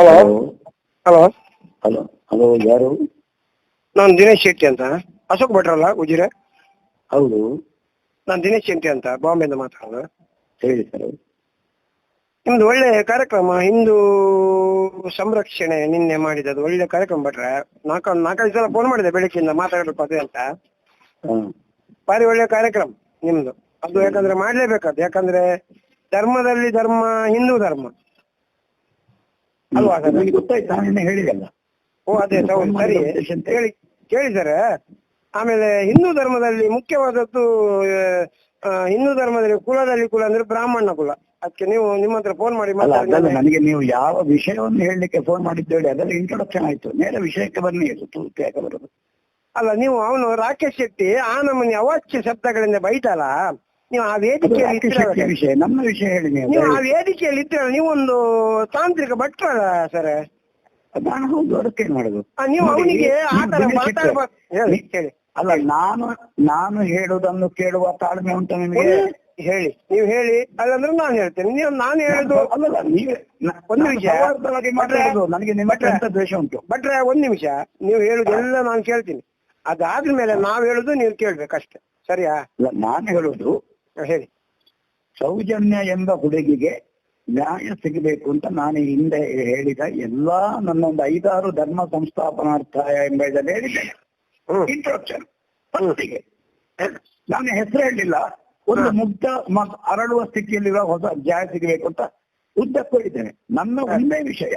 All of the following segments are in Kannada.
ಹಲೋ ಹಲೋ ಹಲೋ ಹಲೋ ಯಾರು? ನಾನು ದಿನೇಶ್ ಶೆಟ್ಟಿ ಅಂತ. ಅಶೋಕ್ ಭಟ್ರಲ್ಲ ಉಜಿರೆ? ಹೌದು. ನಾನು ದಿನೇಶ್ ಶೆಟ್ಟಿ ಅಂತ ಬಾಂಬೆಯಿಂದ ಮಾತಾಡೋದು. ಹೇಳಿ ಸರ್. ನಿಮ್ದು ಒಳ್ಳೆ ಕಾರ್ಯಕ್ರಮ ಹಿಂದೂ ಸಂರಕ್ಷಣೆ ನಿನ್ನೆ ಮಾಡಿದ್ದು ಒಳ್ಳೆ ಕಾರ್ಯಕ್ರಮ ಭಟ್ರೆ. ನಾಲ್ಕು ನಾಲ್ಕೈದು ಸಲ ಫೋನ್ ಮಾಡಿದೆ ಬೆಳಿಗ್ಗೆಯಿಂದ ಮಾತಾಡಬೇಕು ಅದೇ ಅಂತ. ಭಾರಿ ಒಳ್ಳೆ ಕಾರ್ಯಕ್ರಮ ನಿಮ್ದು. ಅದು ಯಾಕಂದ್ರೆ ಮಾಡ್ಲೇಬೇಕದು. ಯಾಕಂದ್ರೆ ಧರ್ಮದಲ್ಲಿ ಧರ್ಮ ಹಿಂದೂ ಧರ್ಮ. ಅಲ್ವಾ ಸರ್? ನಿಮಗೆ ಗೊತ್ತಾಯ್ತು? ನಾನು ಹೇಳಿದಲ್ಲ ಓ ಅದೇ ಸರಿ ಕೇಳಿ ಕೇಳಿ ಸರ್. ಆಮೇಲೆ ಹಿಂದೂ ಧರ್ಮದಲ್ಲಿ ಮುಖ್ಯವಾದದ್ದು ಹಿಂದೂ ಧರ್ಮದಲ್ಲಿ ಕುಲದಲ್ಲಿ ಕುಲ ಅಂದ್ರೆ ಬ್ರಾಹ್ಮಣ ಕುಲ. ಅದಕ್ಕೆ ನೀವು ನಿಮ್ಮ ಹತ್ರ ಫೋನ್ ಮಾಡಿ ನನಗೆ ನೀವು ಯಾವ ವಿಷಯವನ್ನು ಹೇಳಲಿಕ್ಕೆ ಫೋನ್ ಮಾಡಿದ್ದು ಹೇಳಿ ಅದರಲ್ಲಿ ಇಂಟ್ರೊಡಕ್ಷನ್ ಆಯ್ತು. ನೇರ ವಿಷಯಕ್ಕೆ ಬನ್ನಿ ಬರೋದು? ಅಲ್ಲ ನೀವು ಅವನು ರಾಕೇಶ್ ಶೆಟ್ಟಿ ಆ ನಮ್ಮನೆ ಅವಾಚ್ಯ ಶಬ್ದಗಳಿಂದ ಬೈತಲ್ಲ ನೀವು ಆ ವೇದಿಕೆಯಲ್ಲಿ ಸರ್. ವಿಷಯ. ನಮ್ಮ ವಿಷಯ ಹೇಳಿ ನೀವು. ನೀವು ಆ ವೇದಿಕೆಯಲ್ಲಿ ಇದ್ರೆ ನೀವೊಂದು ತಾಂತ್ರಿಕ ಭಟ್ರಲ್ಲ ಸರ್. ನಾನು ಹೌದು ಅದಕ್ಕೇನು ಮಾಡುದು. ನೀವು ನೋಡಿ, ಅವನಿಗೆ ಆ ತರ ದಿನೇಶ್ ಶೆಟ್ಟಿ, ಮಾತಾಡ್ಬಾರ್ದು ಹೇಳಿ. ನೀ- ಹೇಳಿ. ಅಲ್ಲ ನಾನು ನಾನು ಹೇಳುವುದನ್ನು ಕೇಳುವ ತಾಳ್ಮೆ ಉಂಟು ನಿಮಗೆ? ಒಂದು- ಹೇಳಿ ನೀವು ಹೇಳಿ ಅಲ್ಲಂದ್ರೆ ನಾನು ಹೇಳ್ತೇನೆ. ನೀವು ನಾನು ಹೇಳುದು ಅಲ್ಲಲ್ಲ ನೀವೇ ನ- ಒಂದು ನಾನು ವಿಷಯ. ಸೌಹಾರ್ದವಾಗಿ ಮಾತಾಡೋದು. ನನಗೆ ನಿಮ್ಮ ಹತ್ರ ಎಂತ ದ್ವೇಷ ಉಂಟು? ಭಟ್ರೆ ಒಂದ್ ನಿಮಿಷ. ನೀವು ಹೇಳುದು ಎಲ್ಲ ನಾನು ಕೇಳ್ತೀನಿ. ಅದಾದ್ಮೇಲೆ ನಾವ್ ಹೇಳುದು ನೀವು ಕೇಳ್ಬೇಕಷ್ಟೇ ಸರಿಯಾ? ಅಲ್ಲ ನಾನು ಹೇಳುವುದು ಹ, ಹೇಳಿ. ಸೌಜನ್ಯ ಎಂಬ ಹುಡುಗಿಗೆ ನ್ಯಾಯ ಸಿಗಬೇಕು ಅಂತ ನಾನು ಹಿಂದೆ ಹೇಳಿದ ಎಲ್ಲಾ ನನ್ನ ಒಂದು ಐದಾರು ಧರ್ಮ ಸಂಸ್ಥಾಪನಾರ್ಥ ಎಂಬ ಇದನ್ನು ಹೇಳಿದ್ದೇನೆ. ಇಂಟ್ರೊಡಕ್ಷನ್ ಫಸ್ಟಿಗೆ ನಾನು ಹೆಸರು ಹೇಳಲಿಲ್ಲ ಒಂದು ಮುಗ್ಧ ಅರಳುವ ಸ್ಥಿತಿಯಲ್ಲಿರುವ ಹೊಸ ನ್ಯಾಯ ಸಿಗಬೇಕು ಅಂತ ಉದ್ದಕ್ಕೂ ಇದ್ದೇನೆ ನನ್ನ ಒಂದೇ ವಿಷಯ.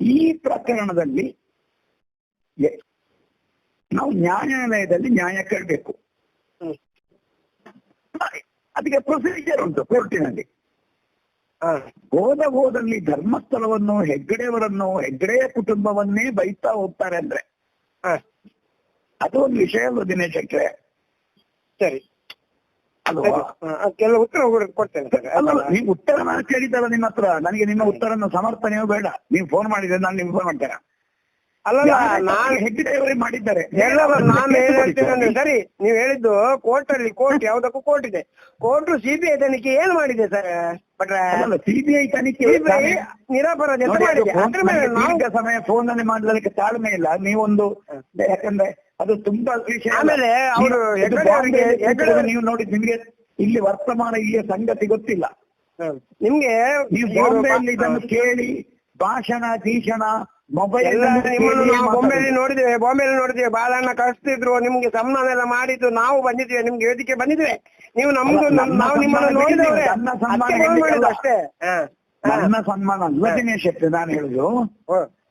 ಈ ಪ್ರಕರಣದಲ್ಲಿ ನಾವು ನ್ಯಾಯಾಲಯದಲ್ಲಿ ನ್ಯಾಯ ಕೇಳಬೇಕು. ಅದಕ್ಕೆ ಪ್ರೊಸೀಜರ್ ಉಂಟು ಕೋರ್ಟಿನಲ್ಲಿ. ಹೋದ ಹೋದಲ್ಲಿ ಧರ್ಮಸ್ಥಳವನ್ನು ಹೆಗ್ಗಡೆಯವರನ್ನು ಹೆಗ್ಗಡೆಯ ಕುಟುಂಬವನ್ನೇ ಬೈತಾ ಹೋಗ್ತಾರೆ ಅಂದ್ರೆ. ಹ, ಅದು ಒಂದು ವಿಷಯ ಅಲ್ವ ದಿನೇಶ್ ಶೆಟ್ರೆ? ಸರಿ. ಕೆಲವು ಉತ್ತರ ಕೊಡ್- ಕೊಡ್ತೇನೆ ನೀವು ಉತ್ತರ ನಾನು ಕೇಳಿದ್ದಲ್ಲ ನಿಮ್ಮ ಹತ್ರ ನನಗೆ ನಿಮ್ಮ ಉತ್ತರನ ಸಮರ್ಥನೆಯೂ ಬೇಡ. ನೀವು ಫೋನ್ ಮಾಡಿದ್ರೆ ನಾನು ನಿಮ್ಗೆ ಫೋನ್ ಮಾಡ್ತೇನೆ. ಅಲ್ಲಲ್ಲ ನಾನು ಮಾಡಿದ್ದಾರೆ? ನಾನು ಏನ್ ಹೇಳ್ತೀನಿ ಸರಿ ನೀವು ಹೇಳಿದ್ದು ಕೋರ್ಟ್ ಅಲ್ಲಿ ಕೋರ್ಟ್ ಯಾವ್ದಕ್ಕೂ ಕೋರ್ಟ್ ಇದೆ. ಕೋರ್ಟ್ ಸಿಬಿಐ ತನಿಖೆ ಏನ್ ಮಾಡಿದೆ ಸರ್ ಬಟ್ರೆ ಸಿಬಿಐ ತನಿಖೆ ನಿರಾಪರಾಧ ಸಮಯ ಫೋನ್ ಅಲ್ಲಿ ಮಾಡಿದ್ರೆ ತಾಳ್ಮೆ ಇಲ್ಲ. ನೀವೊಂದು ಯಾಕಂದ್ರೆ ಅದು ತುಂಬಾ ವಿಷಯ. ಆಮೇಲೆ ಅವರು ನೀವು- ನೋಡಿ ನಿಮ್ಗೆ ಇಲ್ಲಿ ವರ್ತಮಾನ ಇಲ್ಲಿಯ ಸಂಗತಿ ಗೊತ್ತಿಲ್ಲ. ನಿಮ್ಗೆ ನೀವು ಬಾಂಬೆಯಲ್ಲಿ ಇದನ್ನು ಕೇಳಿ ಭಾಷಣ ಗೀಷಣ ಬೊಂಬೆಯಲ್ಲಿ ನೋಡಿದ್ದೇವೆ ಬಾಂಬೆಯಲ್ಲಿ ನೋಡಿದ್ದೇವೆ ಬಾಲಣ್ಣ ಕಳಿಸ್ತಿದ್ರು ನಿಮ್ಗೆ ಸಮ್ಮಾನ ಎಲ್ಲ ಮಾಡಿದ್ದು ನಾವು ಬಂದಿದ್ವಿ ನಿಮ್ಗೆ ವೇದಿಕೆ ಬಂದಿದ್ದೇವೆ ನೀವು ನಮ್ದು ನಾವು ನಿಮ್ಮನ್ನು ಸನ್ಮಾನ ಹೇಳಿದ್ದಲ್ಲ. ಅಷ್ಟೇ. ನನ್ನ ಸನ್ಮಾನ ದಿನೇಶ್ ಶೆಟ್ಟಿ ನಾನು ಹೇಳುದು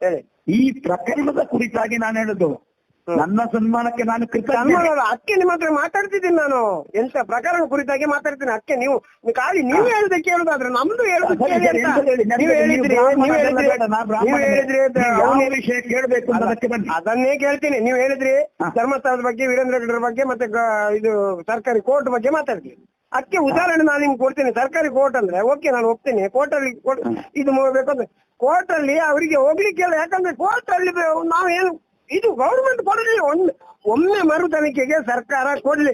ಹೇಳಿ ಈ ಪ್ರಕರಣದ ಕುರಿತಾಗಿ ನಾನು ಹೇಳುದು. ನನ್ನ ಸನ್ಮಾನಕ್ಕೆ ನಾನು ಅಕ್ಕೆ ನಿಮ್ಮ ಹತ್ರ ಮಾತಾಡ್ತಿದ್ದೀನಿ ನಾನು. ಎಂತ ಪ್ರಕರಣ ಕುರಿತಾಗಿ ಮಾತಾಡ್ತೀನಿ ಅಕ್ಕೆ ನೀವು ಖಾಲಿ ನೀವು ಹೇಳ್ದೆ ಕೇಳುದಾದ್ರೆ ನಮ್ದು ಹೇಳುದು ನೀವು ಹೇಳಿದ್ರಿ ಹೇಳಿದ್ರಿ ವಿಷಯ ಕೇಳಬೇಕು ಅದಕ್ಕೆ ಅದನ್ನೇ ಕೇಳ್ತೀನಿ. ನೀವು ಹೇಳಿದ್ರಿ. ಧರ್ಮಸ್ಥಳದ ಬಗ್ಗೆ ವೀರೇಂದ್ರ ಗೌಡರ ಬಗ್ಗೆ ಮತ್ತೆ ಇದು ಸರ್ಕಾರಿ ಕೋರ್ಟ್ ಬಗ್ಗೆ ಮಾತಾಡ್ತೀನಿ. ಅದಕ್ಕೆ ಉದಾಹರಣೆ ನಾನು ನಿಮ್ಗೆ ಕೊಡ್ತೀನಿ. ಸರ್ಕಾರಿ ಕೋರ್ಟ್ ಅಂದ್ರೆ ಓಕೆ ನಾನು ಹೋಗ್ತೀನಿ. ಕೋರ್ಟ್ ಅಲ್ಲಿ ಇದು ಇದು ಬೇಕಂದ್ರೆ ಕೋರ್ಟ್ ಅಲ್ಲಿ ಅವರಿಗೆ ಹೋಗ್ಲಿಕ್ಕೆ ಇಲ್ಲ ಯಾಕಂದ್ರೆ ಕೋರ್ಟ್ ಅಲ್ಲಿ ನಾವು ನಾವೇನು ಇದು ಗೌರ್ಮೆಂಟ್ ಕೊಡಲಿ ಒಂದ್ ಒಮ್ಮೆ ಮರು ತನಿಖೆಗೆ ಸರ್ಕಾರ ಕೊಡ್ಲಿ.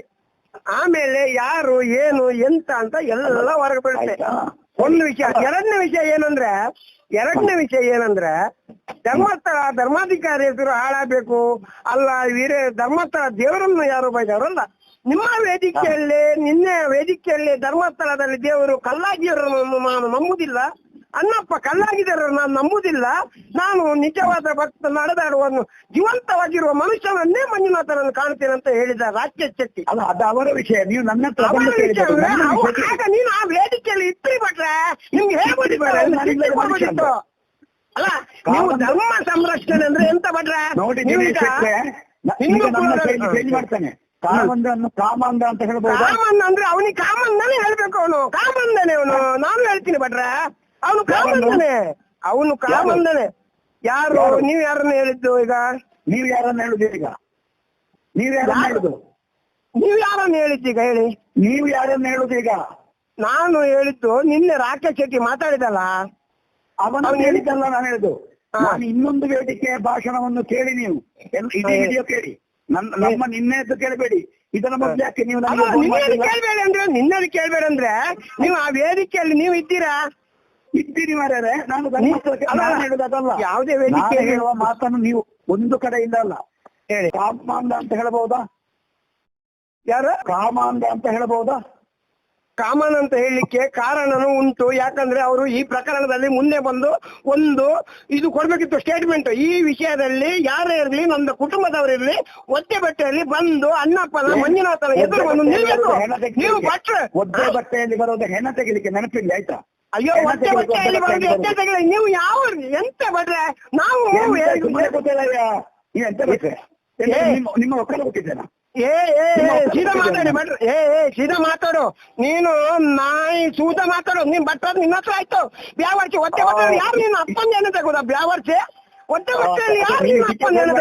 ಆಮೇಲೆ ಯಾರು ಏನು ಎಂತ ಅಂತ ಎಲ್ಲ ಹೊರಗೆ ಬೀಳುತ್ತೆ. ಆಯ್ತಾ? ಒಂದು ವಿಷಯ ಎರಡನೇ ವಿಷಯ ಏನಂದ್ರೆ ಎರಡನೇ ವಿಷಯ ಏನಂದ್ರೆ ಧರ್ಮಸ್ಥಳ ಧರ್ಮಾಧಿಕಾರಿ ಹೆಸರು ಹಾಳಾಗಬೇಕು. ಅಲ್ಲ ವೀರೇ ಧರ್ಮಸ್ಥಳ ದೇವರನ್ನು ಯಾರು ಬೈದವರಲ್ಲ ನಿಮ್ಮ ವೇದಿಕೆಯಲ್ಲಿ ನಿನ್ನೆ ವೇದಿಕೆಯಲ್ಲಿ ಧರ್ಮಸ್ಥಳದಲ್ಲಿ ದೇವರು ಕಲ್ಲಾಗಿಯವರನ್ನು ನಾನು ನಂಬುದಿಲ್ಲ. ಅನ್ನಪ್ಪ ಕಲ್ಲಾಗಿದ್ದಾರೆ ನಾನು ನಂಬುದಿಲ್ಲ. ನಾನು ನಿಜವಾದ ಭಕ್ತ ನಡೆದಾಡುವನ್ನು ಜೀವಂತವಾಗಿರುವ ಮನುಷ್ಯನನ್ನೇ ಮಂಜುನಾಥನನ್ನು ಕಾಣ್ತೇನೆ ಅಂತ ಹೇಳಿದ ರಾಕೇಶ್ ಶೆಟ್ಟಿ. ಅಲ್ಲ ಅದು ಅವರ ವಿಷಯ ನೀವು ನನ್ನ ಆಗ ನೀನು ಆ ವೇದಿಕೆಯಲ್ಲಿ ಇತ್ರಿ ಬಟ್ರೆ ನಿಮ್ಗೆ ಹೇಳ್ಬೋದಿತ್ತು. ಅಲ್ಲ ನೀವು ಧರ್ಮ ಸಂರಕ್ಷಣೆ ಅಂದ್ರೆ ಎಂತ ಭಟ್ರೆ ನೋಡಿ ಮಾಡ್ತಾನೆ. ಕಾಮಂದನ್ನು ಕಾಮಂದ ಅಂತ ಹೇಳ್ಬೋದು? ಕಾಮಂದ ಅಂದ್ರೆ ಅವನಿಗೆ ಕಾಮಂದನೇ ಹೇಳ್ಬೇಕು ಅವನು. ಕಾಮಂದನೇ ಅವನು. ನಾನು ಹೇಳ್ತೀನಿ ಭಟ್ರೆ ಅವನು ಕಾಮಂದನೆ. ಅವನು ಕಾಮಂದನೆ. ಯಾರು? ನೀವ್ ಯಾರನ್ನ ಹೇಳಿದ್ದು ಈಗ? ನೀವ್ ಯಾರನ್ನ ಹೇಳುದು ಈಗ? ನೀವ್ ಯಾರನ್ನ ಯಾರು? ಹೇಳುದು ನೀವ್ ಯಾರನ್ನ ಹೇಳಿದ್ದು ಈಗ ಹೇಳಿ? ನೀವ್ ಯಾರನ್ನ ಹೇಳುದು ಈಗ? ನಾನು ಹೇಳಿದ್ದು ನಿನ್ನೆ ರಾಕೇಶ್ ಶೆಟ್ಟಿ ಮಾತಾಡಿದಲ್ಲ? ಅವನು ಹೇಳಿದ್ದಲ್ಲ ನಾನು ಹೇಳುದು ನಾನು ಇನ್ನೊಂದು ವೇದಿಕೆಯ ಭಾಷಣವನ್ನು ಕೇಳಿ ನೀವು. ಇಡೀ. ವಿಡಿಯೋ ಕೇಳಿ. ನನ್ನ ನಮ್ಮ ನಿನ್ನೆದ್ದು ಕೇಳಬೇಡಿ. ಇದನ್ನ ಮೊದಲು ಯಾಕೆ ನೀವು? ಕೇಳ್ಬೇಡ ಅಂದ್ರೆ ನಿನ್ನೆ ಕೇಳಬೇಡಿ ಅಂದ್ರೆ ನೀವು ಆ ವೇದಿಕೆಯಲ್ಲಿ ನೀವು ಇದ್ದೀರಾ? ಇದ್ದೀರಿ ಮಾರ್ಯಾರೆ ನಾನು ಹೇಳುದಲ್ಲ ಯಾವುದೇ ವೇದಿಕೆ ಹೇಳುವ ಮಾತನ್ನು ನೀವು ಒಂದು ಕಡೆಯಿಂದ ಅಲ್ಲ. ಹೇಳಿ. ಕಾಮಾಂಧ ಅಂತ ಹೇಳಬಹುದಾ? ಯಾರ? ಕಾಮಾಂಧ ಅಂತ ಹೇಳಬಹುದಾ? ಕಾಮನ್ ಅಂತ ಹೇಳಲಿಕ್ಕೆ ಕಾರಣನೂ ಉಂಟು. ಯಾಕಂದ್ರೆ ಅವರು ಈ ಪ್ರಕರಣದಲ್ಲಿ ಮುಂದೆ ಬಂದು ಒಂದು ಇದು ಕೊಡ್ಬೇಕಿತ್ತು ಸ್ಟೇಟ್ಮೆಂಟ್ ಈ ವಿಷಯದಲ್ಲಿ ಯಾರೇ ಇರಲಿ ನನ್ನ ಕುಟುಂಬದವರಿರ್ಲಿ ಒತ್ತೆ ಬಟ್ಟೆಯಲ್ಲಿ ಬಂದು ಅಣ್ಣಪ್ಪನ ಮಂಜುನಾಥನ ಎದುರು ಬಂದು ನಿಲ್ಬೇಕು ನೀವು ಭಟ್ರು ಒದ್ದೆ ಬಟ್ಟೆಯಲ್ಲಿ ಬರೋದು ಹೆಣ ತೆಗಿಲಿಕ್ಕೆ ನೆನಪಿಲ್ಲ ಆಯ್ತಾ? ಅಯ್ಯೋ ಹೊಟ್ಟೆ ಹೊಟ್ಟೆ ಇಲ್ಲಿ ಬರೋದು ಬಟ್ಟೆಯಲ್ಲಿ ನೀವು ಯಾವ ಎಂತ ಬಡ್ರೆ ನಾವು ಎಂತ ಎಂತ ಎಂತ ಏ. ನಿಮ್ಮ ಒಕ್ಕಲ ಏ ಸೀದಾ ಮಾತಾಡಿ ಬಡ್ರಿ ಏ ಏ ಸೀದಾ ಮಾತಾಡು. ನೀನು ನಾಯಿ ಸೂದ ಮಾತಾಡು. ನೀನ್ ಬಟ್ಟದ ನಿನ್ನ ಹತ್ರ ಆಯ್ತು. ಬ್ಯಾವರ್ಚಿ ಒತ್ತೆ ಬಟ್ಟೆ ಯಾರು ನೀನು ಅಪ್ಪನ ಜನ ತಗೋದ ಬ್ಯಾವರ್ಸಿ ಒತ್ತೆ ಬಟ್ಟೆಯಲ್ಲಿ ಯಾರು ನೀನು ಅಪ್ಪನ ಜನ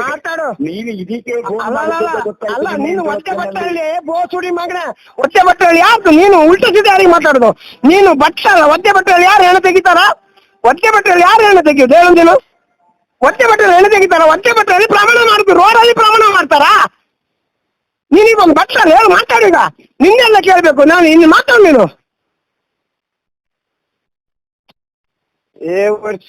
ಮಾತಾಡು. ನೀನು ಇದಕ್ಕೆ ಅಲ್ಲ ಅಲ್ಲ, ಅಲ್ಲ ಅಲ್ಲ ನೀನು ಎಂತ ಬಟ್ಟೆಯಲ್ಲಿ ಬೋಸುಡಿ ಮಗನ. ಒತ್ತೆ ಬಟ್ಟೆಯಲ್ಲಿ ಯಾರು ನೀನು ಉಲ್ಟ ಸಿದ್ಧ ಯಾರಿಗೆ ಮಾತಾಡುದು? ನೀನು ಬಟ್ಟ ಅಲ್ಲ ಬಟ್ಟೆಯಲ್ಲಿ ಯಾರು ಹೆಣ್ಣು ತೆಗಿತಾರ? ಒತ್ತೆ ಬಟ್ಟೆಯಲ್ಲಿ ಯಾರು ಹೆಣ್ಣು ತೆಗಿಯೋದು? ಹೇಳು ನೀನು. ಒತ್ತೆ ಬಟ್ಟೆಯಲ್ಲಿ ಹೆಣ್ಣು ತೆಗಿತಾರ? ಒಟ್ಟೆ ಬಟ್ಟೆಯಲ್ಲಿ ಪ್ರಮಾಣ ಮಾಡ್ತೀವಿ. ರೋಡಲ್ಲಿ ಪ್ರಮಾಣ ಮಾಡ್ತಾರಾ? ನೀನೀಗ ಒಂದು ಬಟ್ಟ ಹೇಳು ಮಾತಾಡು ಈಗ. ನಿನ್ನೆಲ್ಲ ಕೇಳ್ಬೇಕು. ನಾನು ಇನ್ನು ಮಾತಾಡು ನೀನು. ಏ ವರ್ಷ.